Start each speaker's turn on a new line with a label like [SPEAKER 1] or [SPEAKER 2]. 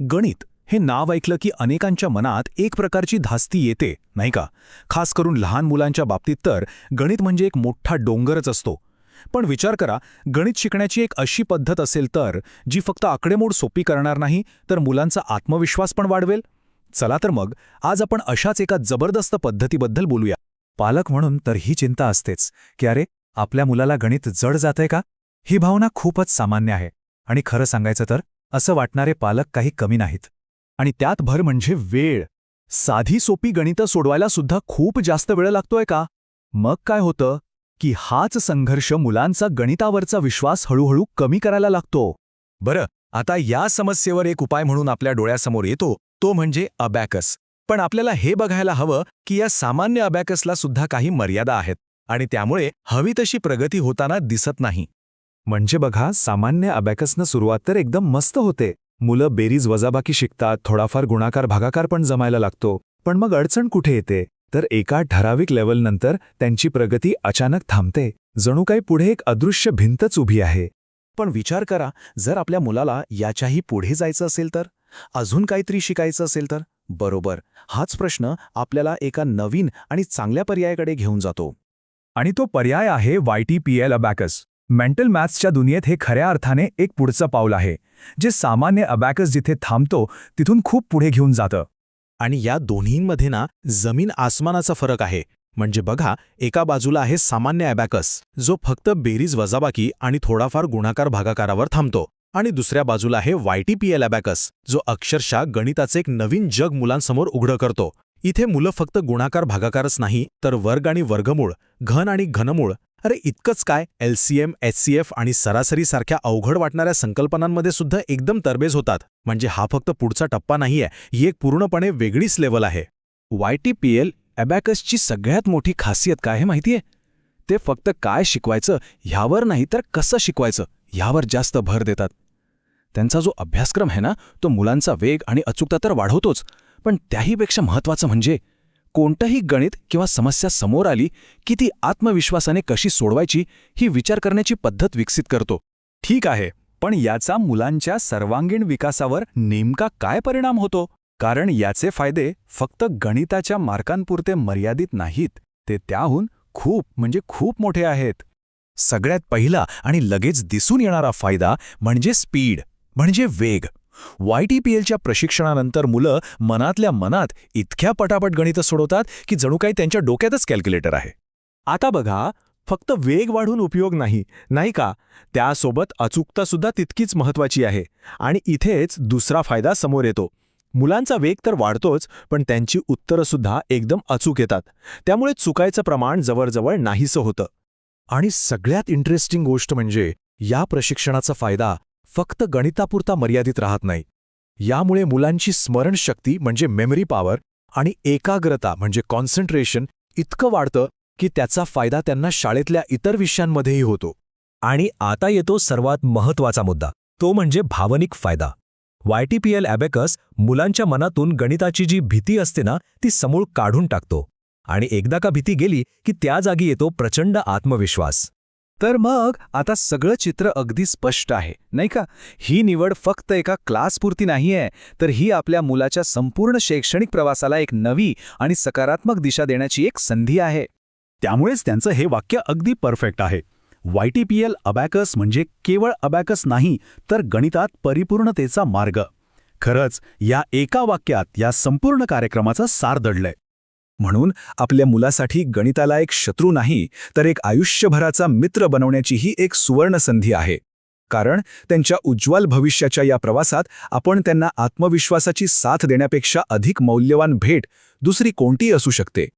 [SPEAKER 1] गणित हे नाव ऐकलं की अनेकांच्या मनात एक प्रकारची धास्ती येते नाही का? खास करून लहान मुलांच्या बाबतीत तर गणित म्हणजे एक मोठा डोंगरच असतो. पण विचार करा गणित शिकण्याची एक अशी पद्धत असेल तर जी फक्त आकडेमोड सोपी करणार नाही तर मुलांचा आत्मविश्वास पण वाढवेल? चला तर मग आज आपण अशाच एका जबरदस्त पद्धतीबद्दल बोलूया. पालक म्हणून तर ही चिंता असतेच की अरे आपल्या मुलाला गणित जड जातंय का? ही भावना खूपच सामान्य आहे. आणि खरं सांगायचं तर असं वाटणारे पालक काही कमी नाहीत. आणि त्यात भर म्हणजे वेळ. साधी सोपी गणितं सोडवायला सुद्धा खूप जास्त वेळ लागतोय का? मग काय होतं? की हाच संघर्ष मुलांचा गणितावरचा विश्वास हळूहळू कमी करायला लागतो. बरं आता या समस्येवर एक उपाय म्हणून आपल्या डोळ्यासमोर येतो तो म्हणजे अबॅकस. पण आपल्याला हे बघायला हवं की या सामान्य अबॅकसला सुद्धा काही मर्यादा आहेत आणि त्यामुळे हवी तशी प्रगती होताना दिसत नाही. म्हणजे बघा सामान्य अबॅकसनं सुरुवात तर एकदम मस्त होते. मुलं बेरीज वजाबाकी शिकतात थोडाफार गुणाकार भागाकार पण जमायला लागतो. पण मग अडचण कुठे येते? तर एका ठराविक लेवलनंतर त्यांची प्रगती अचानक थांबते. जणू काही पुढे एक अदृश्य भिंतच उभी आहे. पण विचार करा जर आपल्या मुलाला याच्याही पुढे जायचं असेल तर? अजून काहीतरी शिकायचं असेल तर? बरोबर. हाच प्रश्न आपल्याला एका नवीन आणि चांगल्या पर्यायाकडे घेऊन जातो. आणि तो पर्याय आहे Y T P L abacus. Mental मॅथ्सच्या दुनियेत हे खऱ्या अर्थाने एक पुढचं पाऊल आहे जे सामान्य अबॅकस जिथे थांबतो तिथून खूप पुढे घेऊन जातं.
[SPEAKER 2] आणि या दोन्हींमध्ये ना जमीन आसमानाचा फरक आहे. म्हणजे बघा एका बाजूला आहे सामान्य ॲबॅकस जो फक्त बेरीज वजाबाकी आणि थोडाफार गुणाकार भागाकारावर थांबतो. आणि दुसऱ्या बाजूला आहे वायटीपीएल ॲबॅकस जो अक्षरशः गणिताचे एक नवीन जग मुलांसमोर उघडं करतो. इथे मुलं फक्त गुणाकार भागाकारच नाही तर वर्ग आणि वर्गमूळ घन आणि घनमूळ अरे इतकंच काय? एलसीएम एचसीएफ आणि सरासरीसारख्या अवघड वाटणाऱ्या संकल्पनांमध्ये सुद्धा एकदम तरबेज होतात. म्हणजे हा फक्त पुढचा टप्पा नाहीये ही एक पूर्णपणे वेगळीच लेवल आहे.
[SPEAKER 1] वाय टी पी एल अबॅकसची सगळ्यात मोठी खासियत काय आहे माहितीये? ते फक्त काय शिकवायचं ह्यावर नाही तर कसं शिकवायचं ह्यावर जास्त भर देतात. त्यांचा जो अभ्यासक्रम आहे ना तो मुलांचा वेग आणि अचूकता तर वाढवतोच पण त्याहीपेक्षा महत्त्वाचं म्हणजे कोणतंही गणित किंवा समस्या समोर आली की ती आत्मविश्वासाने कशी सोडवायची ही विचार करण्याची पद्धत विकसित करतो. ठीक आहे पण याचा मुलांच्या सर्वांगीण विकासावर नेमका काय परिणाम होतो? कारण याचे फायदे फक्त गणिताच्या मार्कांपुरते मर्यादित नाहीत ते त्याहून खूप म्हणजे खूप मोठे आहेत. सगळ्यात पहिला आणि लगेच दिसून येणारा फायदा म्हणजे स्पीड म्हणजे वेग. वायटीपीएलच्या प्रशिक्षणानंतर मुलं मनातल्या मनात इतक्या पटापट गणितं सोडवतात की जणू काही त्यांच्या डोक्यातच कॅल्क्युलेटर आहे.
[SPEAKER 2] आता बघा फक्त वेग वाढून उपयोग नाही नाही का? त्यासोबत अचूकतासुद्धा तितकीच महत्वाची आहे आणि इथेच दुसरा फायदा समोर येतो. मुलांचा वेग तर वाढतोच पण त्यांची उत्तरंसुद्धा एकदम अचूक येतात. त्यामुळे चुकायचं प्रमाण जवळजवळ नाहीसं होतं.
[SPEAKER 1] आणि सगळ्यात इंटरेस्टिंग गोष्ट म्हणजे या प्रशिक्षणाचा फायदा फक्त गणितापुरता मर्यादित राहत नाही. यामुळे मुलांची स्मरणशक्ती म्हणजे मेमरी पॉवर आणि एकाग्रता म्हणजे कॉन्सन्ट्रेशन इतकं वाढतं की त्याचा फायदा त्यांना शाळेतल्या इतर विषयांमध्येही होतो. आणि आता येतो सर्वात महत्त्वाचा मुद्दा. तो म्हणजे भावनिक फायदा. वायटीपीएल ॲबेकस मुलांच्या मनातून गणिताची जी भीती असते ना ती समूळ काढून टाकतो. आणि एकदा का भीती गेली की त्या जागी येतो प्रचंड आत्मविश्वास. तर मग आता सगळं चित्र अगदी स्पष्ट आहे नाही का? ही निवड फक्त एका क्लासपुरती नाहीये तर ही आपल्या मुलाच्या संपूर्ण शैक्षणिक प्रवासाला एक नवी आणि सकारात्मक दिशा देण्याची एक संधी आहे. त्यामुळेच त्यांचं हे वाक्य अगदी परफेक्ट आहे. Y T P L abacus म्हणजे केवळ अबॅकस नाही तर गणितात परिपूर्णतेचा मार्ग. खरंच या एका वाक्यात या संपूर्ण कार्यक्रमाचं सार दडलंय. म्हणून आपल्या मुलासाठी गणिताला एक शत्रू नाही तर एक आयुष्यभराचा मित्र बनवण्याचीही एक सुवर्ण संधी आहे. कारण त्यांच्या उज्ज्वल भविष्याच्या या प्रवासात आपण त्यांना आत्मविश्वासाची साथ देण्यापेक्षा अधिक मौल्यवान भेट दुसरी कोणतीही असू शकते.